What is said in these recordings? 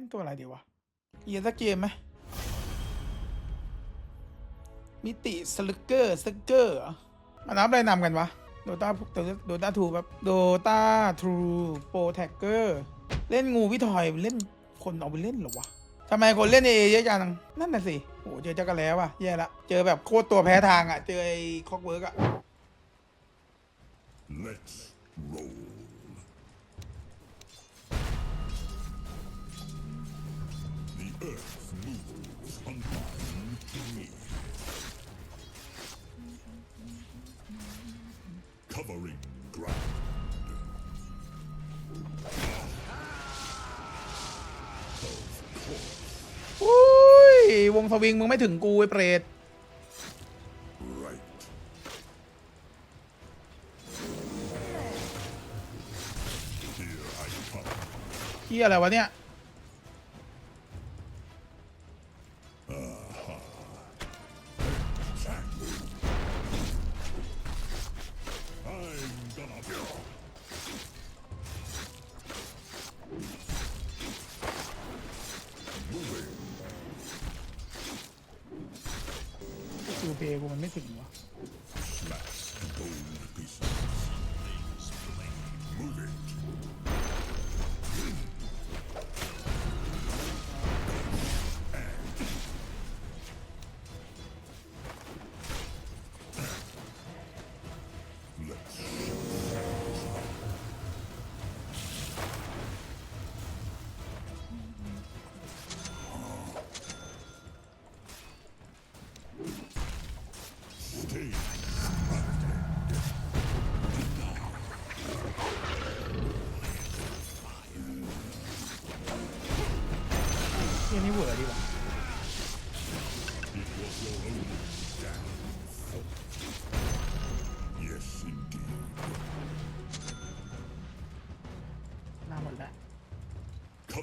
ล่นตัวอะไรดีวะเยียสักเกมไหมมิติสลึกเกอร์สลึกเกอร์มานับอะไรนำกันวะโดตาโดตาทูแบบโดตาทรูโปรแท็กเกอร์เล่นงูพี่ทอยเล่นคนเอาไปเล่นหรอวะทำไมคนเล่นเอเยอะจังนั่นน่ะสิโหเจอจักรแล้วว่ะแย่ละเจอแบบโคตรตัวแพ้ทางอะ เจอไอ้คอกเวิร์กอะ Let's roll. อุ้ยวงสวิงมึงไม่ถึงกูไอ้เปรตเฮียอะไรวะเนี่ย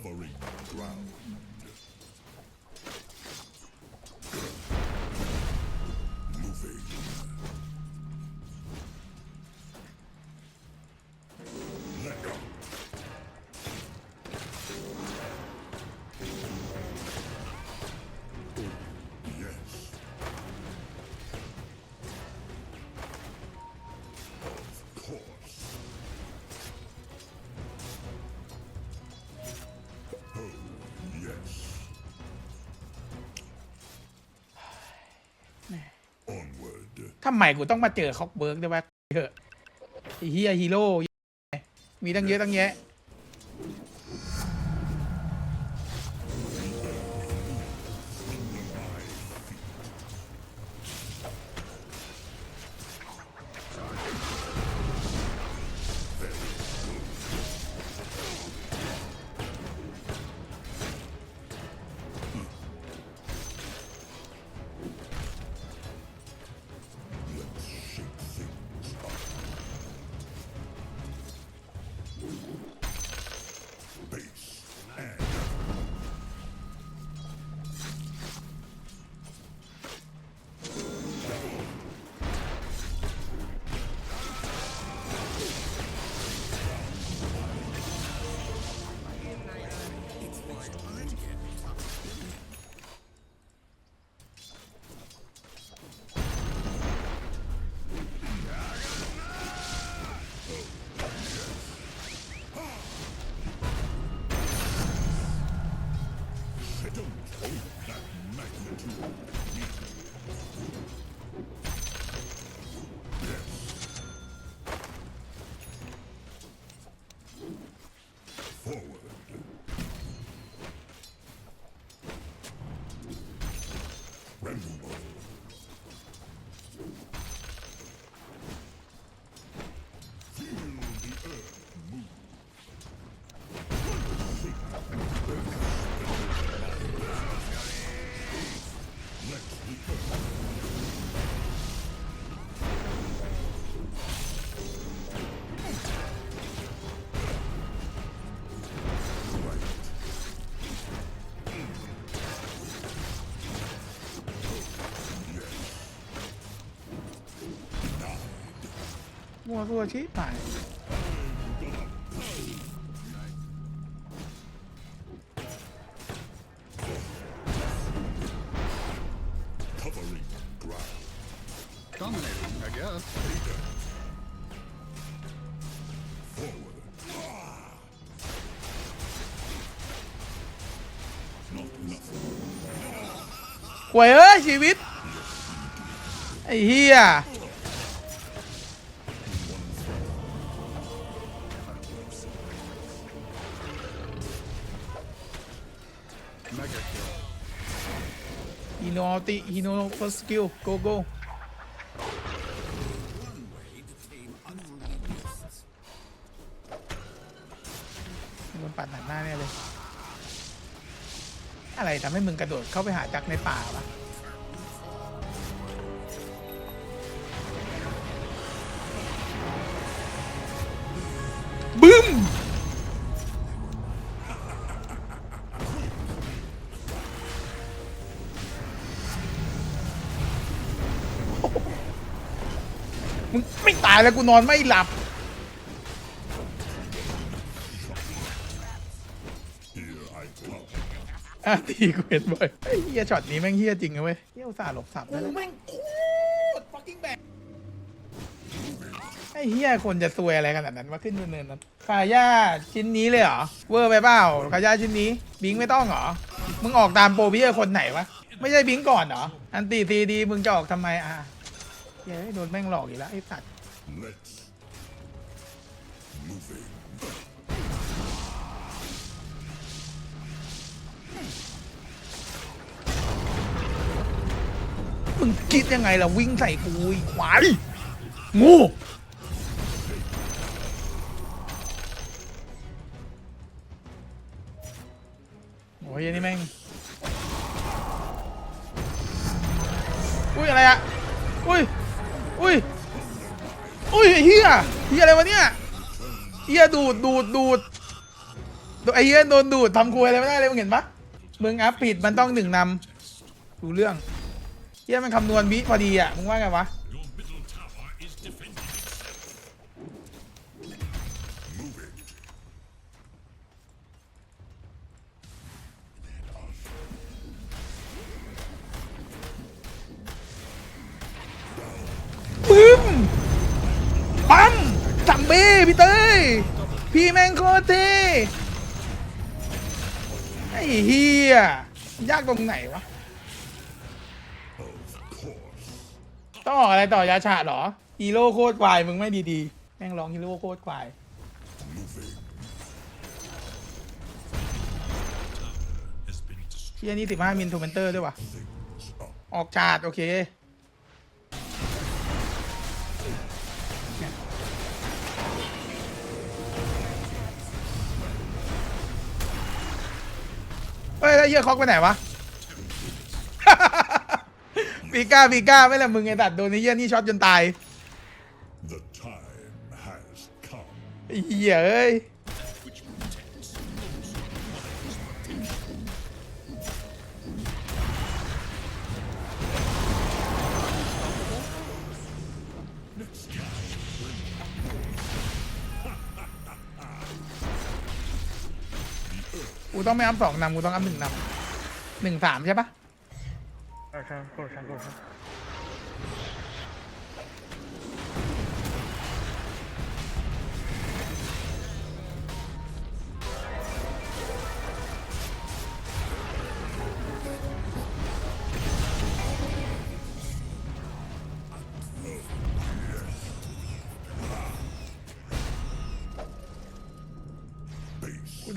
Covering ground. ทำไมกูต้องมาเจอคอกเบิร์กด้วยวะเถอะไอ้เฮียฮีโร่มีตั้งเยอะตั้งแยะ มารัวชิบหายหวยเอ้ยชีวิต ไอ้เฮีย โนอัลติฮีโนเฟิร์สกิลโกโก้มันปัดหนักหน้าเนี่ยเลย อะไรทำให้มึงกระโดดเข้าไปหาจักในป่าวะ มึงไม่ตายแล้วกูนอนไม่หลับ Here I come. อะตีกูเห็นบ่อยไอ้เฮียช็อตนี้แม่งเฮียจริงนะเว้ยเฮียอุตส่าห์หลบสับได้แล้วแม่งโคตร fucking bad ไอ้เฮียคนจะซวยอะไรขนาดนั้นว่าขึ้นเนินๆนั้นคาย่าชิ้นนี้เลยเหรอ เวอร์ไปเปล่าคาย่าชิ้นนี้ บิงไม่ต้องเหรอ มึงออกตามโปรพี่คนไหนวะ ไม่ใช่บิงก่อนเหรอ อันตีซีดีมึงจะออกทำไมอะ เฮ้ยโดนแม่งหลอกอีกแล้วไอ้สัตว์ Let's moving. มึงคิดยังไงล่ะวิ่งใส่กูอีควายงู ฮียอะไรวะเนี่ยเฮียดูดดูดดูดไอ้เฮียโดนดูดทำคุยอะไรไม่ได้เลยมึงเห็นปะมึงอัพผิดมันต้องหนึ่งนำดูเรื่องเฮียมันคำนวณวิพอดีอะมึงว่าไงวะ พี่เต้ยพี่แม่งโคตรเท่ไอ้เฮียยากตรงไหนวะต้องออกอะไรต่อยาฉะเหรอฮีโร่โคตรควายมึงไม่ดีๆ แม่งร้องฮีโร่โคตรควายเฮียนี่สิบห้ามิลทูเมนเตอร์ด้วยวะออกชาดโอเค เฮ้ยแล้วเหี้ยคอกไปไหนวะ ปีก้าปีก้าไม่ละมึงไอ้ตัดโดนไอ้เหี้ยนี่ช็อตจนตาย The time has come. ไอ้เหี้ยเอ้ย ต้องไม่อัพสองนำกูต้องอัพหนึ่งนำหนึ่งสามใช่ปะ ใช่ใช่กดใช่กดใช่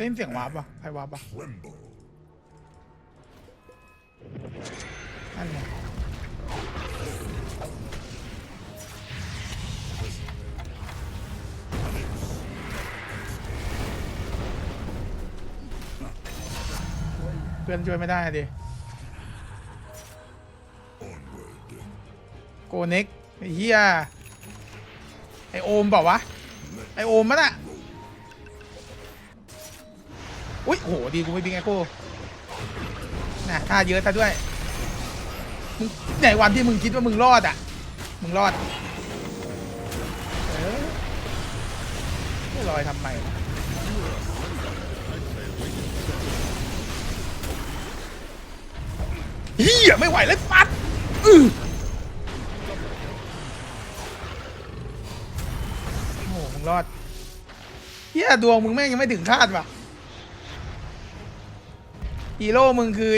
ได้ยินเสียงวาร์ปป่ะใครวาร์ปป่ะ Tremble. นั่นไงเพื่อนช่วยไม่ได้ดิโกเน็กไอ้เฮียไอโอมเปล่าวะ ไอโอมมันอะ หดีกูไม่บิงไอโคน่ะท่าเยอะซะด้วยมึงไหนวันที่มึงคิดว่ามึงรอดอะมึงรอดเออไม่ลอยทำไมเฮียไม่ไหวแล้วปัดอื้อมึงรอดเฮียดวงมึงแม่งยังไม่ถึงคาดว่ะ ฮีโร่มึงคือ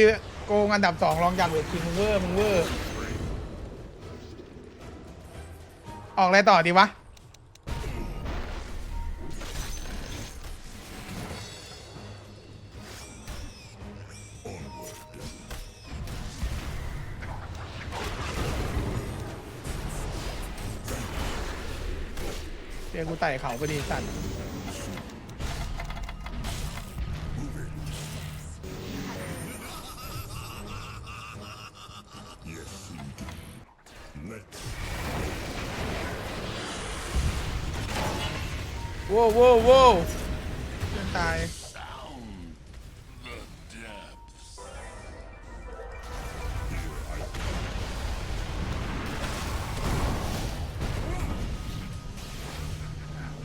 โกงอันดับสองรองจากเวทคิงมึงเวอร์มึงเวอร์ออกอะไรต่อดีวะ เดี๋ยวกูไต่เขาพอดีสัตว์ ว้โว้โว้เพื่อนตาย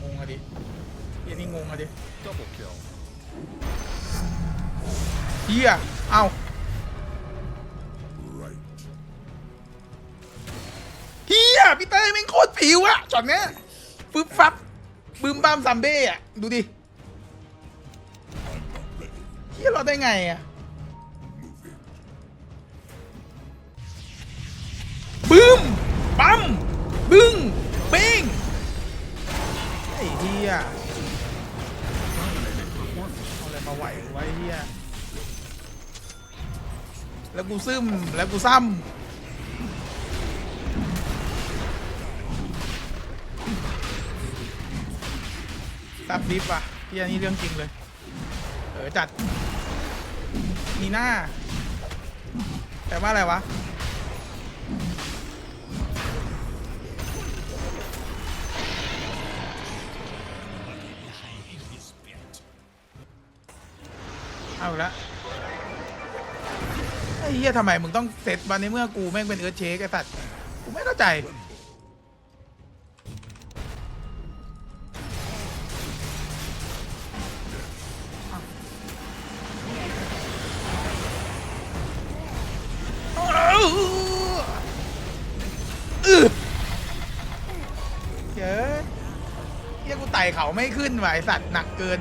งงอะดิเฮียนี่งงอะดิเฮียเอ้าเฮียพี่เต้ยแม่งโคตรผิวอะช็อตเนี้ยฟึบฟับ บึมบ้ามซัมเบ้อะดูดิเฮียเราได้ไงอะบึ้มปั๊มบึ้งเป้งไอ้เฮียเอาอะไรมาไหวไว้เฮียแล้วกูซึมแล้วกูซ้ำ ซับดิฟว่ะเฮียนี่เรื่องจริงเลย เออจัดมีหน้า แต่ว่าอะไรวะ เอาละไอ้เหี้ยทำไมมึงต้องเซตวันในเมื่อกูแม่งเป็นเอิร์ธเชคไอ้สัตว์ กูไม่เข้าใจ ไม่ขึ้นว่ะไอสัตว์หนักเกิน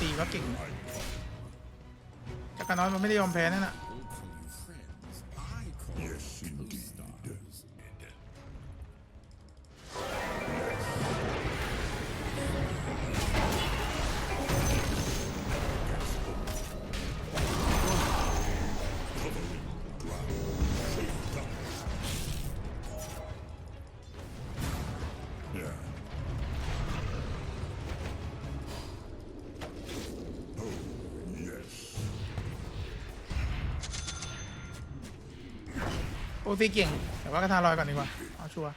ตีก็เก่งจักรน้อยมันไม่ได้ยอมแพ้นั่นน่ะ ฟรีเก่งแต่ว่ากระทาลอยก่อนดีกว่าเอาชัวร์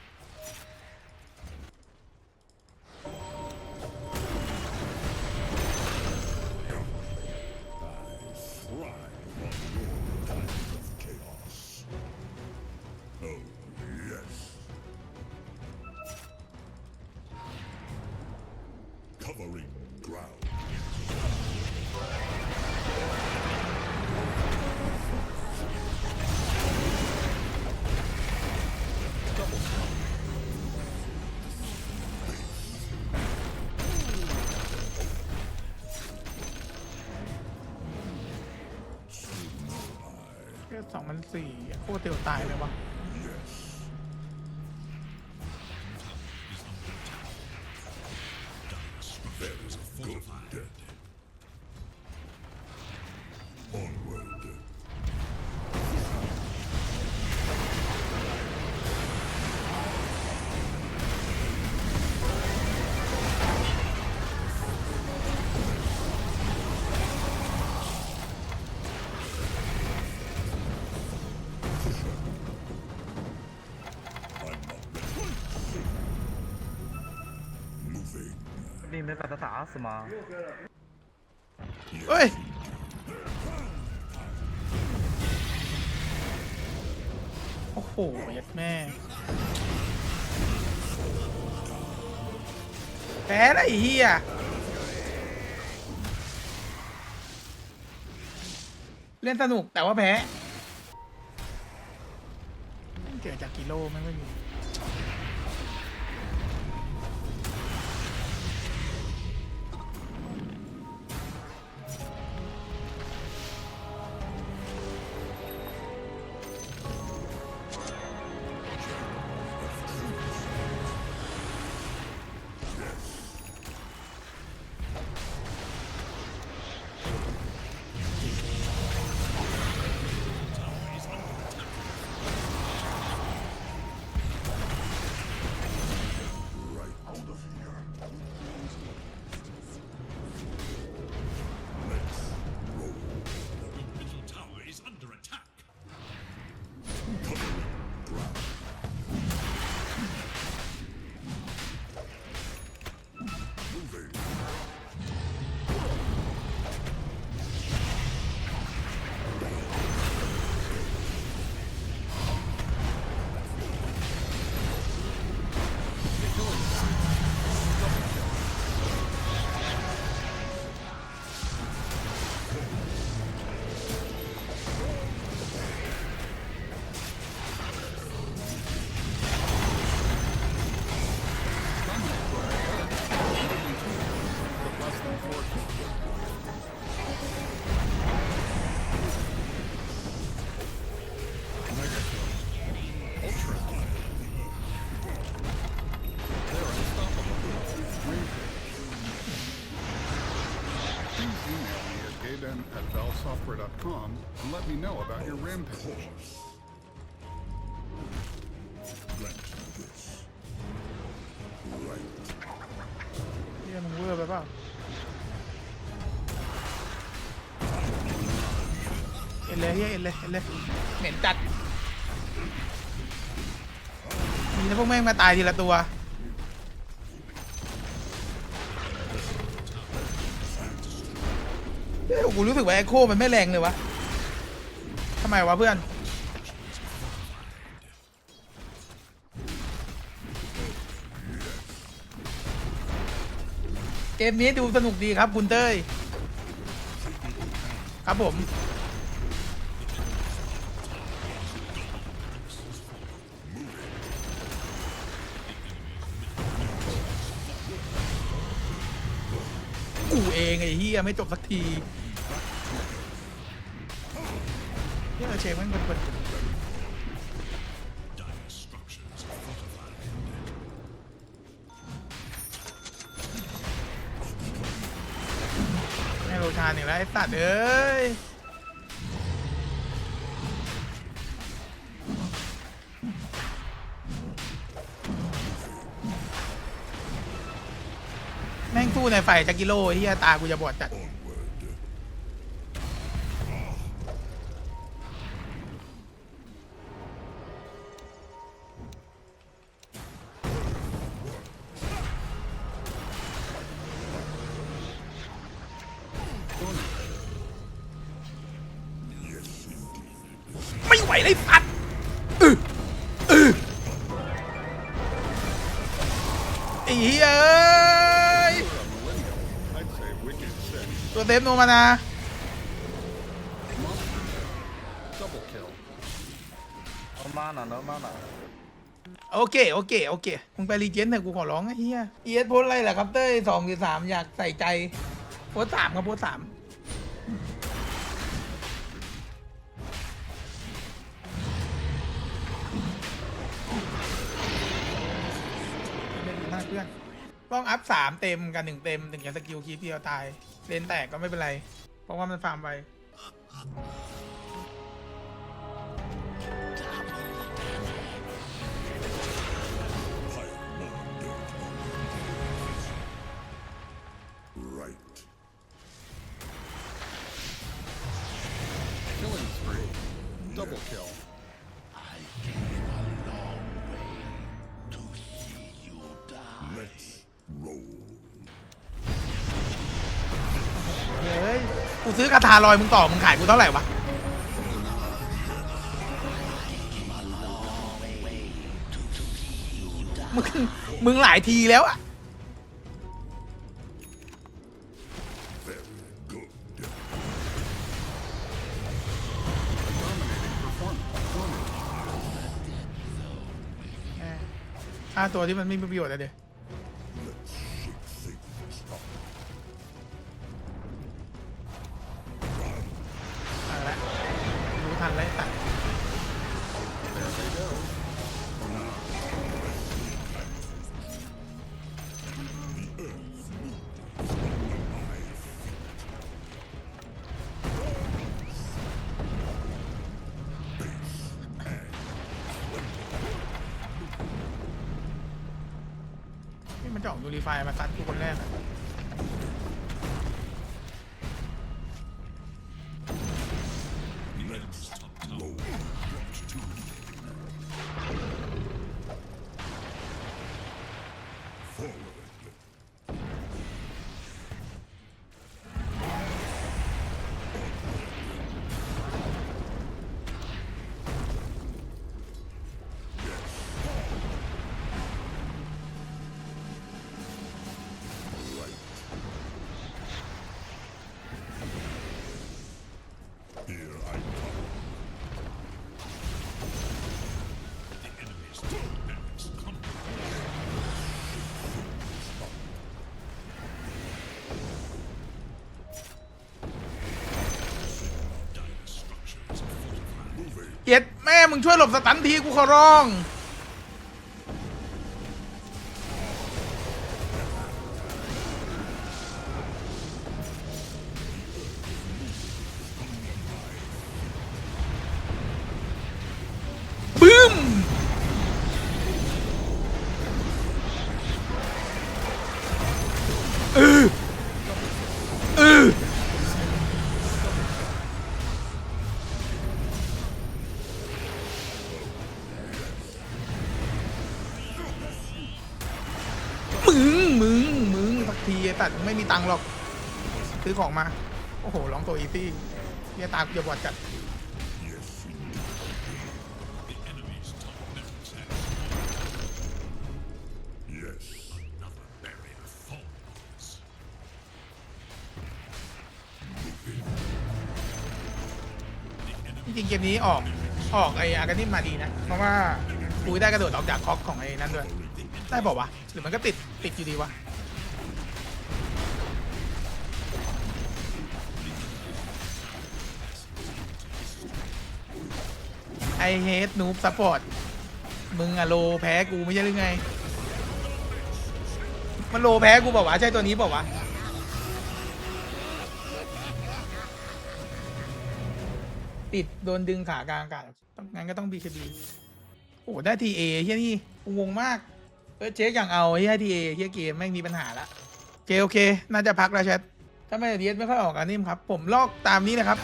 สองพันสี่โคตรเตียวตายเลยวะ 没把他打死吗？ เฮ้ย โอ้โหยัดแม่ แพ้แล้วไอ้เหี้ยเล่นสนุกแต่ว่าแพ้เกิดจากกิโลไม่ไม่มี ยเฮียเอ็นเลยเอ็นเลยเหม็นจัด มีแต่พวกแม่งมาตายทีละตัว กูรู้สึกว่าแอคโคมันไม่แรงเลยวะทำไมวะเพื่อน เกมนี้ดูสนุกดีครับคุณเต้ย ครับผม กูเองไอ้เฮียไม่จบสักที เฮียเชฟมันเป็นคนให้โรชานอีกแล้วไอ้สัตว์เอ้ยแม่งสู้ในไฟจากกิโลไอ้เฮียตากูจะบอดจัด ฟโนมานา。โอเค โอเค โอเคมึงไปรีเจนเถอะกูขอร้องไอ้เหี้ยเอียดโพสอะไรล่ะครับเต้ยสองหรือสามอยากใส่ใจโพสสามครับโพสสามเล่นดีมากเพื่อนต้องอัพสามเต็มกันหนึ่งเต็มถึงจะสกิลคีเดียวตาย เลนแตกก็ไม่เป็นไร เพราะว่ามันฟาร์มไป กูซื้อคาถาลอยมึงต่อมึงขายกูเท่าไหร่วะมึงมึงหลายทีแล้วอะ Very good. Dominating performance. Dominating. ห้าตัวที่มันไม่มีประโยชน์อะเดี๋ย ยูรีไฟมาซัดกูคนแรกอะ ม่มึงช่วยหลบสตันทีกูขอร้อง สักทีไอ้ตัดมึงไม่มีตังค์หรอก ซื้อของมา โอ้โหร้องตัวอีซี่เฮียตาเกูจะบอดจัดจริงเกมนี้ออกออกไอ้อาการนิมมาดีนะ เพราะว่ากูได้กระโดดออกจากคอกของไอ้นั้นด้วย ได้บอกวะหรือมันก็ติดติดอยู่ดีวะ ไอเฮดนูบซัพพอร์ตมึงอะโลแพ้กูไม่ใช่หรือไง มันโลแพ้กูบอกว่าวะใช่ตัวนี้บอกว่าวะติดโดนดึงขากลางอากาศงั้นก็ต้อง BKB โอ้ได้ทีเอเฮียนี่งงมาก เออเจ๊อย่างเอาเฮียทีเอเฮียเกมไม่งมีปัญหาละโอเคโอเค น่าจะพักแล้วแชทถ้าไม่เดียสไม่ค่อยออกอันนี้ครับ ผมลอกตามนี้นะครับ